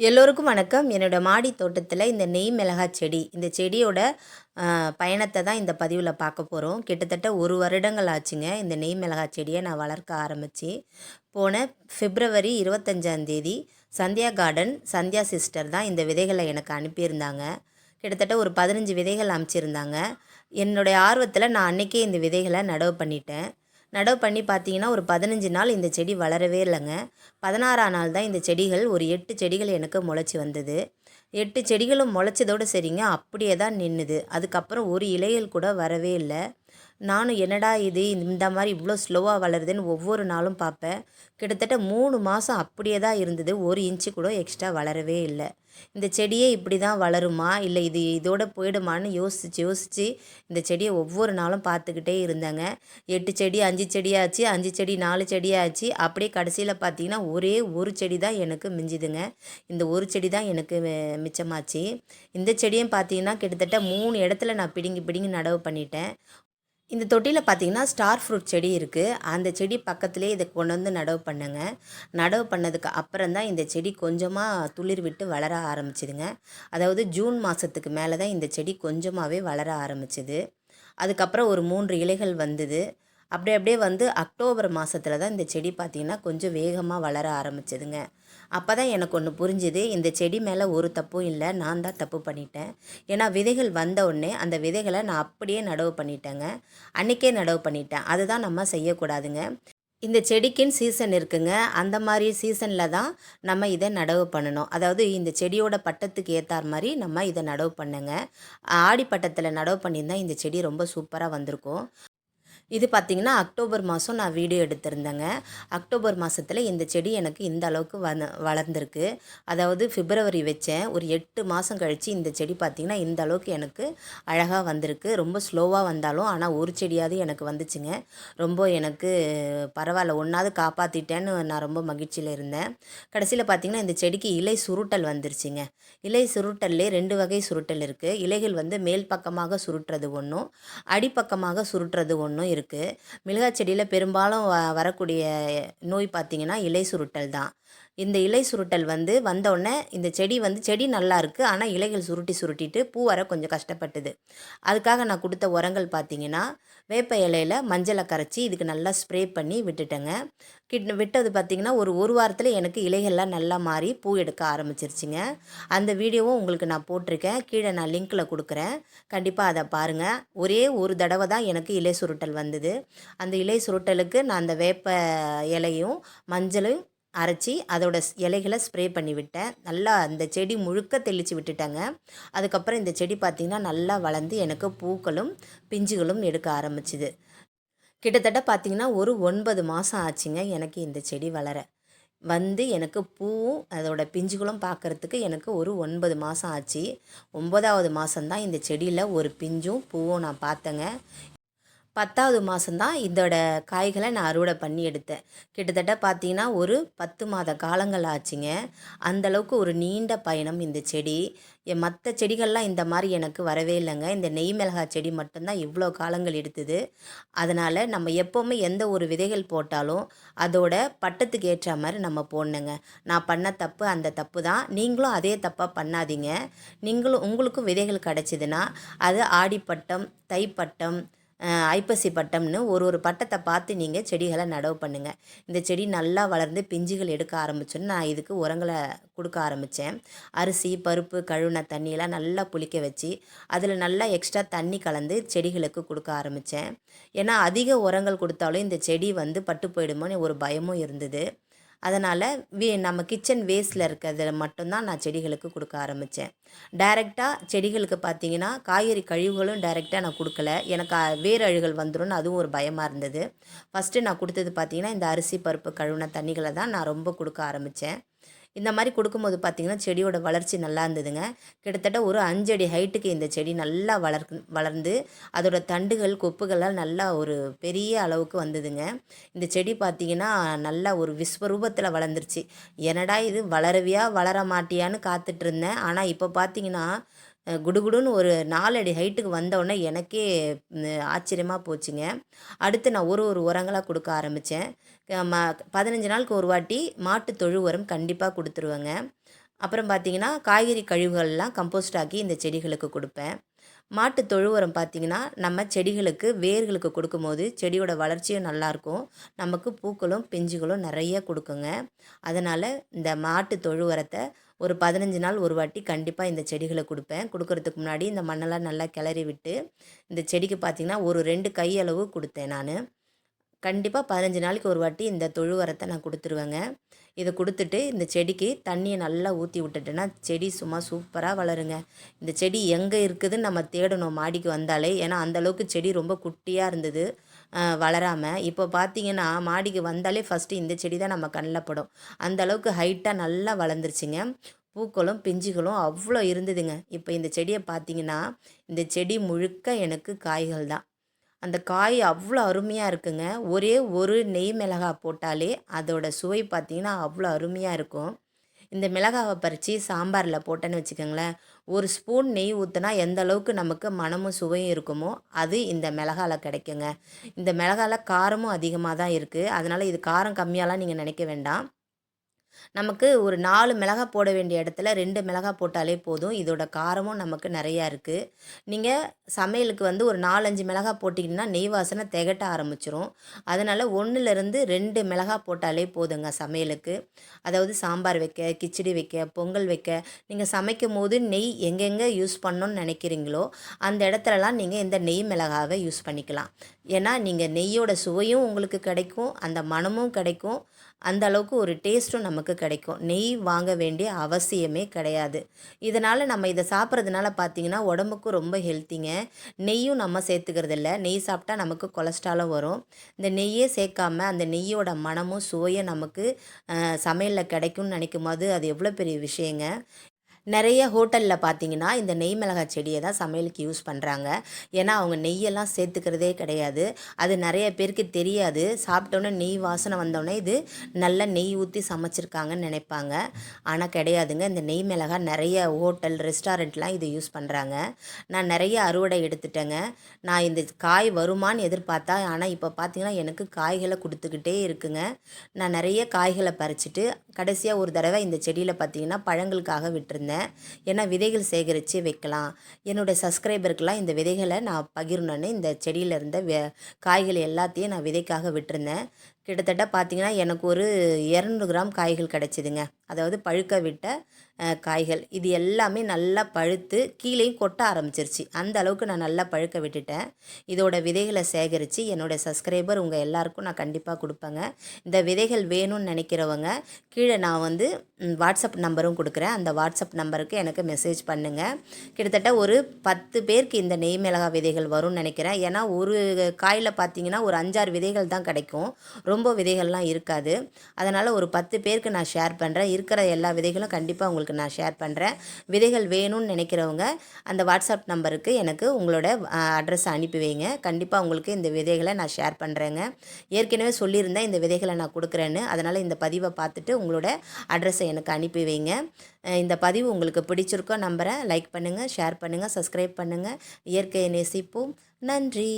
எல்லோருக்கும் வணக்கம். என்னோட மாடி தோட்டத்தில் இந்த நெய் மிளகாய் செடி இந்த செடியோட பயணத்தை தான் இந்த பதிவில் பார்க்க போகிறோம் கிட்டத்தட்ட ஒரு வருடங்கள் ஆச்சுங்க இந்த நெய் மிளகாய் செடியை நான் வளர்க்க ஆரம்பித்து போன பிப்ரவரி இருபத்தஞ்சாந்தேதி சந்தியா கார்டன் சந்தியா சிஸ்டர் தான் இந்த விதைகளை எனக்கு அனுப்பியிருந்தாங்க. கிட்டத்தட்ட ஒரு பதினஞ்சு விதைகள் அமைச்சிருந்தாங்க. என்னுடைய ஆர்வத்தில் நான் அன்றைக்கே இந்த விதைகளை நடவு பண்ணிட்டேன். நடவு பண்ணி பார்த்தீங்கன்னா ஒரு பதினஞ்சு நாள் இந்த செடி வளரவே இல்லைங்க. பதினாறாம் நாள் தான் இந்த செடிகள் ஒரு எட்டு செடிகள் எனக்கு முளைச்சி வந்தது. எட்டு செடிகளும் முளைச்சதோடு சரிங்க அப்படியே தான் நின்றுது அதுக்கப்புறம் ஒரு இலைகள் கூட வரவே இல்லை. நானும் என்னடா இது? இந்த மாதிரி இவ்வளோ ஸ்லோவாக வளருதுன்னு ஒவ்வொரு நாளும் பார்ப்பேன். கிட்டத்தட்ட மூணு மாதம் அப்படியே தான் இருந்தது. ஒரு இன்ச்சு கூட எக்ஸ்ட்ரா வளரவே இல்லை. இந்த செடியே இப்படி தான் வளருமா? இல்லை இது இதோட போயிடுமான்னு யோசித்து யோசித்து இந்த செடியை ஒவ்வொரு நாளும் பார்த்துக்கிட்டே இருந்தேங்க. எட்டு செடி அஞ்சு செடியாச்சு அஞ்சு செடி நாலு செடியாச்சு அப்படியே கடைசியில் பார்த்தீங்கன்னா ஒரே ஒரு செடி தான் எனக்கு மிஞ்சுதுங்க. இந்த ஒரு செடி தான் எனக்கு மிச்சமாச்சு. இந்த செடியும் பார்த்தீங்கன்னா கிட்டத்தட்ட மூணு இடத்துல நான் பிடுங்கி பிடுங்கி நடவு பண்ணிட்டேன். இந்த தொட்டியில் பார்த்தீங்கன்னா ஸ்டார் ஃப்ரூட் செடி இருக்குது அந்த செடி பக்கத்துலேயே இதை கொண்டு வந்து நடவு பண்ணேங்க. நடவு பண்ணதுக்கு அப்புறம் தான் இந்த செடி கொஞ்சமாக துளிர் விட்டு வளர ஆரம்பிச்சிதுங்க. அதாவது ஜூன் மாதத்துக்கு மேலே தான் இந்த செடி கொஞ்சமாகவே வளர ஆரம்பிச்சிது. அதுக்கப்புறம் ஒரு மூன்று இலைகள் வந்தது. அப்படியே அப்படியே வந்து அக்டோபர் மாதத்தில் தான் இந்த செடி பார்த்திங்கன்னா கொஞ்சம் வேகமாக வளர ஆரம்பிச்சதுங்க. அப்போ தான் எனக்கு ஒன்று புரிஞ்சுது. இந்த செடி மேலே ஒரு தப்பும் இல்லை. நான் தான் தப்பு பண்ணிட்டேன். ஏன்னா விதைகள் வந்த உடனே அந்த விதைகளை நான் அப்படியே நடவு பண்ணிட்டேங்க. அன்றைக்கே நடவு பண்ணிட்டேன். அதுதான் நம்ம செய்யக்கூடாதுங்க. இந்த செடிக்குன்னு சீசன் இருக்குங்க. அந்த மாதிரி சீசனில் தான் நம்ம இதை நடவு பண்ணணும். அதாவது இந்த செடியோட பட்டத்துக்கு ஏற்றார் மாதிரி நம்ம இதை நடவு பண்ணுங்க. ஆடி பட்டத்தில் நடவு பண்ணியிருந்தா இந்த செடி ரொம்ப சூப்பராக வந்திருக்கும். இது பார்த்திங்கன்னா அக்டோபர் மாதம் நான் வீடியோ எடுத்திருந்தேங்க. அக்டோபர் மாதத்தில் இந்த செடி எனக்கு இந்த அளவுக்கு வள வளர்ந்துருக்கு. அதாவது பிப்ரவரி வச்சேன். ஒரு எட்டு மாதம் கழித்து இந்த செடி பார்த்திங்கன்னா இந்த அளவுக்கு எனக்கு அழகாக வந்திருக்கு. ரொம்ப ஸ்லோவாக வந்தாலும் ஆனால் ஒரு செடியாவது எனக்கு வந்துச்சுங்க. ரொம்ப எனக்கு பரவாயில்ல. ஒன்றாவது காப்பாற்றிட்டேன்னு நான் ரொம்ப மகிழ்ச்சியில் இருந்தேன். கடைசியில் பார்த்திங்கன்னா இந்த செடிக்கு இலை சுருட்டல் வந்துருச்சுங்க. இலை சுருட்டல்லே ரெண்டு வகை சுருட்டல் இருக்குது இலைகள் வந்து மேல் பக்கமாக சுருட்டுறது ஒன்றும் அடிப்பக்கமாக சுருட்டுறது ஒன்றும் இருக்குது மிளகாய் செடியில் பெரும்பாலும் வ வரக்கூடிய நோய் பார்த்திங்கன்னா இலை சுருட்டல் தான். இந்த இலை சுருட்டல் வந்து வந்தோடனே இந்த செடி வந்து செடி நல்லா இருக்குது ஆனால் இலைகள் சுருட்டி சுருட்டிட்டு பூ வர கொஞ்சம் கஷ்டப்பட்டுது. அதுக்காக நான் கொடுத்த உரங்கள் பார்த்தீங்கன்னா வேப்ப இலையில மஞ்சளை கரைச்சி இதுக்கு நல்லா ஸ்ப்ரே பண்ணி விட்டுட்டேங்க. கிட் விட்டது பார்த்தீங்கன்னா ஒரு ஒரு வாரத்தில் எனக்கு இலைகள்லாம் நல்லா மாறி பூ எடுக்க ஆரம்பிச்சிருச்சுங்க. அந்த வீடியோவும் உங்களுக்கு நான் போட்டிருக்கேன். கீழே நான் லிங்க்கில் கொடுக்குறேன். கண்டிப்பாக அதை பாருங்கள் ஒரே ஒரு தடவை தான் எனக்கு இலை சுருட்டல் வந்தது. அந்த இலை சுருட்டலுக்கு நான் அந்த வேப்ப இலையும் மஞ்சளும் அரைச்சி அதோட இலைகளை ஸ்ப்ரே பண்ணி விட்டேன். நல்லா அந்த செடி முழுக்க தெளித்து விட்டுட்டேங்க. அதுக்கப்புறம் இந்த செடி பார்த்திங்கன்னா நல்லா வளர்ந்து எனக்கு பூக்களும் பிஞ்சுகளும் எடுக்க ஆரம்பிச்சுது. கிட்டத்தட்ட பார்த்திங்கன்னா ஒரு ஒன்பது மாதம் ஆச்சுங்க எனக்கு இந்த செடி வளர. வந்து எனக்கு பூவும் அதோட பிஞ்சுகளும் பார்க்கறதுக்கு எனக்கு ஒரு ஒன்பது மாதம் ஆச்சு. ஒன்பதாவது மாதம்தான் இந்த செடியில் ஒரு பிஞ்சும் பூவும் நான் பார்த்தேங்க பத்தாவது மாதம்தான் இதோட காய்களை நான் அறுவடை பண்ணி எடுத்தேன். கிட்டத்தட்ட பார்த்தீங்கன்னா ஒரு பத்து மாத காலங்கள் ஆச்சுங்க. அந்த அளவுக்கு ஒரு நீண்ட பயணம் இந்த செடி. மற்ற செடிகள்லாம் இந்த மாதிரி எனக்கு வரவே இல்லைங்க. இந்த நெய் மிளகாய் செடி மட்டும்தான் இவ்வளோ காலங்கள் எடுத்தது. அதனால் நம்ம எப்போவுமே எந்த ஒரு விதைகள் போட்டாலும் அதோட பட்டத்துக்கு ஏற்ற மாதிரி நம்ம போடணுங்க. நான் பண்ண தப்பு அந்த தப்பு தான். நீங்களும் அதே தப்பாக பண்ணாதீங்க. நீங்களும் உங்களுக்கும் விதைகள் கிடச்சிதுன்னா அது ஆடிப்பட்டம் தைப்பட்டம் ஐப்பசி பட்டம்னு ஒரு ஒரு பட்டத்தை பார்த்து நீங்கள் செடிகளை நடவு பண்ணுங்கள் இந்த செடி நல்லா வளர்ந்து பிஞ்சுகள் எடுக்க ஆரம்பிச்சோன்னு நான் இதுக்கு உரங்களை கொடுக்க ஆரம்பித்தேன் அரிசி பருப்பு கழுவின தண்ணியெல்லாம் நல்லா புளிக்க வச்சு அதில் நல்லா எக்ஸ்ட்ரா தண்ணி கலந்து செடிகளுக்கு கொடுக்க ஆரம்பித்தேன் ஏன்னா அதிக உரங்கள் கொடுத்தாலும் இந்த செடி வந்து பட்டு போயிடுமோன்னு ஒரு பயமும் இருந்தது. அதனால் வே நம்ம கிச்சன் வேஸ்ட்டில் இருக்கிறத மட்டும்தான் நான் செடிகளுக்கு கொடுக்க ஆரம்பித்தேன் டைரெக்டாக செடிகளுக்கு பார்த்தீங்கன்னா காய்கறி கழிவுகளும் டைரெக்டாக நான் கொடுக்கல. எனக்கு அ- வேர் அழுகல் வந்துரும்னு அதுவும் ஒரு பயமாக இருந்தது. ஃபஸ்ட்டு நான் கொடுத்தது பார்த்தீங்கன்னா இந்த அரிசி பருப்பு கழுவின தண்ணிகளை தான் நான் ரொம்ப கொடுக்க ஆரம்பித்தேன் இந்த மாதிரி கொடுக்கும்போது பார்த்திங்கன்னா செடியோட வளர்ச்சி நல்லா இருந்ததுங்க. கிட்டத்தட்ட ஒரு அஞ்சடி ஹைட்டுக்கு இந்த செடி நல்லா வளர்க்கு வளர்ந்து அதோட தண்டுகள் கொப்புகள்லாம் நல்லா ஒரு பெரிய அளவுக்கு வந்ததுங்க. இந்த செடி பார்த்திங்கன்னா நல்லா ஒரு விஸ்வரூபத்தில் வளர்ந்துருச்சு. என்னடா இது வளரவியா வளர மாட்டியான்னு காத்துட்டு இருந்தேன். ஆனால் இப்போ பார்த்தீங்கன்னா குடுகுடுன்னு ஒரு நாலடி ஹைட்டுக்கு வந்தோடனே எனக்கே ஆச்சரியமாக போச்சுங்க. அடுத்து நான் ஒரு ஒரு உரங்களாக கொடுக்க ஆரம்பித்தேன் ம பதினஞ்சு நாளுக்கு ஒரு வாட்டி மாட்டு தொழு உரம் கண்டிப்பாக கொடுத்துருவேங்க. அப்புறம் பார்த்தீங்கன்னா காய்கறி கழிவுகள்லாம் கம்போஸ்ட் ஆக்கி இந்த செடிகளுக்கு கொடுப்பேன். மாட்டு தொழு உரம் பார்த்திங்கன்னா நம்ம செடிகளுக்கு வேர்களுக்கு கொடுக்கும்போது செடியோட வளர்ச்சியும் நல்லாயிருக்கும் நமக்கு பூக்களும் பிஞ்சுகளும் நிறைய கொடுக்குங்க. அதனால் இந்த மாட்டு தொழு உரத்தை ஒரு பதினஞ்சு நாள் ஒரு வாட்டி கண்டிப்பாக இந்த செடிகளை கொடுப்பேன். கொடுக்கறதுக்கு முன்னாடி இந்த மண்ணெல்லாம் நல்லா கிளறி விட்டு இந்த செடிக்கு பார்த்திங்கன்னா ஒரு ரெண்டு கையளவு கொடுத்தேன் நான். கண்டிப்பாக பதினஞ்சு நாளைக்கு ஒரு வாட்டி இந்த தொழு உரத்தை நான் கொடுத்துருவேங்க. இதை கொடுத்துட்டு இந்த செடிக்கு தண்ணியை நல்லா ஊற்றி விட்டுட்டேன்னா செடி சும்மா சூப்பராக வளருங்க. இந்த செடி எங்கே இருக்குதுன்னு நம்ம தேடணும் மாடிக்கு வந்தாலே. ஏன்னா அந்தளவுக்கு செடி ரொம்ப குட்டியாக இருந்தது. வளராமல் இப்போ பார்த்தீங்கன்னா மாடிக்கு வந்தாலே ஃபஸ்ட்டு இந்த செடி தான் நம்ம கண்ணில் படும். அந்த அளவுக்கு ஹைட்டாக நல்லா வளர்ந்துருச்சுங்க. பூக்களும் பிஞ்சுகளும் அவ்வளோ இருந்ததுங்க. இப்போ இந்த செடியை பார்த்தீங்கன்னா இந்த செடி முழுக்க எனக்கு காய்கள் தான். அந்த காய் அவ்வளோ அருமையாக இருக்குங்க. ஒரே ஒரு நெய் மிளகாய் போட்டாலே அதோட சுவை பார்த்திங்கன்னா அவ்வளோ அருமையாக இருக்கும். இந்த மிளகாவை பறித்து சாம்பாரில் போட்டேன்னு வச்சுக்கோங்களேன். ஒரு ஸ்பூன் நெய் ஊற்றினா எந்த அளவுக்கு நமக்கு மனமும் சுவையும் இருக்குமோ அது இந்த மிளகாவில் கிடைக்குங்க. இந்த மிளகாவில் காரமும் அதிகமாக தான் இருக்குது அதனால் இது காரம் கம்மியாலாம் நீங்கள் நினைக்க வேண்டாம். நமக்கு ஒரு நாலு மிளகாய் போட வேண்டிய இடத்துல ரெண்டு மிளகாய் போட்டாலே போதும். இதோட காரமும் நமக்கு நிறையா இருக்குது நீங்கள் சமையலுக்கு வந்து ஒரு நாலஞ்சு மிளகாய் போட்டிங்கன்னா நெய் வாசனை திகட்ட ஆரம்பிச்சிரும். அதனால் ஒன்றுலேருந்து ரெண்டு மிளகாய் போட்டாலே போதுங்க சமையலுக்கு. அதாவது சாம்பார் வைக்க கிச்சடி வைக்க பொங்கல் வைக்க நீங்கள் சமைக்கும் போது நெய் எங்கெங்கே யூஸ் பண்ணணும்னு நினைக்கிறீங்களோ அந்த இடத்துலலாம் நீங்கள் இந்த நெய் மிளகாவை யூஸ் பண்ணிக்கலாம். ஏன்னா நீங்கள் நெய்யோட சுவையும் உங்களுக்கு கிடைக்கும் அந்த மனமும் கிடைக்கும். அந்த அளவுக்கு ஒரு டேஸ்ட்டும் நமக்கு கிடைக்கும். நெய் வாங்க வேண்டிய அவசியமே கிடையாது. இதனால் நம்ம இதை சாப்பிட்றதுனால பார்த்திங்கன்னா உடம்புக்கும் ரொம்ப ஹெல்த்திங்க நெய்யும் நம்ம சேர்த்துக்கிறது இல்லை நெய் சாப்பிட்டா நமக்கு கொலஸ்ட்ராலும் வரும். இந்த நெய்யே சேர்க்காம அந்த நெய்யோட மனமும் சுவையும் நமக்கு சமையலில் கிடைக்கும்னு நினைக்கும் போது அது எவ்வளோ பெரிய விஷயங்க. நிறைய ஹோட்டலில் பார்த்தீங்கன்னா இந்த நெய் மிளகாய் செடியை தான் சமையலுக்கு யூஸ் பண்ணுறாங்க ஏன்னா அவங்க நெய்யெல்லாம் சேர்த்துக்கிறதே கிடையாது. அது நிறைய பேருக்கு தெரியாது. சாப்பிட்டோன்னே நெய் வாசனை வந்தோடனே இது நல்ல நெய் ஊற்றி சமைச்சிருக்காங்கன்னு நினைப்பாங்க. ஆனால் கிடையாதுங்க. இந்த நெய் மிளகாய் நிறைய ஹோட்டல் ரெஸ்டாரண்ட்லாம் இதை யூஸ் பண்ணுறாங்க நான் நிறைய அறுவடை எடுத்துட்டேங்க. நான் இந்த காய் வருமானு எதிர்பார்த்தா ஆனால் இப்போ பார்த்தீங்கன்னா எனக்கு காய்களை கொடுத்துக்கிட்டே இருக்குங்க. நான் நிறைய காய்களை பறிச்சிட்டு கடைசியாக ஒரு தடவை இந்த செடியில் பார்த்தீங்கன்னா பழங்களுக்காக விட்டுருந்தேன். வச்சுருந்தேன் ஏன்னா விதைகள் சேகரித்து வைக்கலாம். என்னோடய சப்ஸ்கிரைபருக்கெலாம் இந்த விதைகளை நான் பகிரணுன்னு இந்த செடியில் இருந்த வ காய்கள் எல்லாத்தையும் நான் விதைக்காக விட்டுருந்தேன். கிட்டத்தட்ட பார்த்திங்கன்னா எனக்கு ஒரு இரநூறு கிராம் காய்கள் கிடச்சிதுங்க. அதாவது பழுக்க விட்ட காய்கள். இது எல்லாமே நல்லா பழுத்து கீழேயும் கொட்ட ஆரம்பிச்சிருச்சு. அந்த அளவுக்கு நான் நல்லா பழுக்க விட்டுட்டேன். இதோட விதைகளை சேகரித்து என்னோடய சப்ஸ்கிரைபர் உங்கள் எல்லாருக்கும் நான் கண்டிப்பாக கொடுப்பேங்க. இந்த விதைகள் வேணும்னு நினைக்கிறவங்க கீழே நான் வந்து வாட்ஸ்அப் நம்பரும் கொடுக்குறேன். அந்த வாட்ஸ்அப் நம்பருக்கு எனக்கு மெசேஜ் பண்ணுங்கள் கிட்டத்தட்ட ஒரு பத்து பேருக்கு இந்த நெய் மிளகா விதைகள் வரும்னு நினைக்கிறேன். ஏன்னா ஒரு காயில் பார்த்தீங்கன்னா ஒரு அஞ்சாறு விதைகள் தான் கிடைக்கும். ரொம்ப விதைகள்லாம் இருக்காது. அதனால் ஒரு பத்து பேருக்கு நான் ஷேர் பண்ணுறேன் இருக்கிற எல்லா விதைகளும் கண்டிப்பாக உங்களுக்கு நான் ஷேர் பண்ணுறேன் விதைகள் வேணும்னு நினைக்கிறவங்க அந்த வாட்ஸ்அப் நம்பருக்கு எனக்கு உங்களோட அட்ரஸ் அனுப்பி வைங்க. கண்டிப்பாக உங்களுக்கு இந்த விதைகளை நான் ஷேர் பண்ணுறேங்க ஏற்கனவே சொல்லியிருந்தேன் இந்த விதைகளை நான் கொடுக்குறேன்னு. அதனால் இந்த பதிவை பார்த்துட்டு உங்களோட அட்ரஸை எனக்கு அனுப்பி வைங்க. இந்த பதிவு உங்களுக்கு பிடிச்சிருக்கோ நம்புகிறேன் லைக் பண்ணுங்கள் ஷேர் பண்ணுங்கள் சப்ஸ்கிரைப் பண்ணுங்கள் இயற்கையை நேசிப்போம். நன்றி.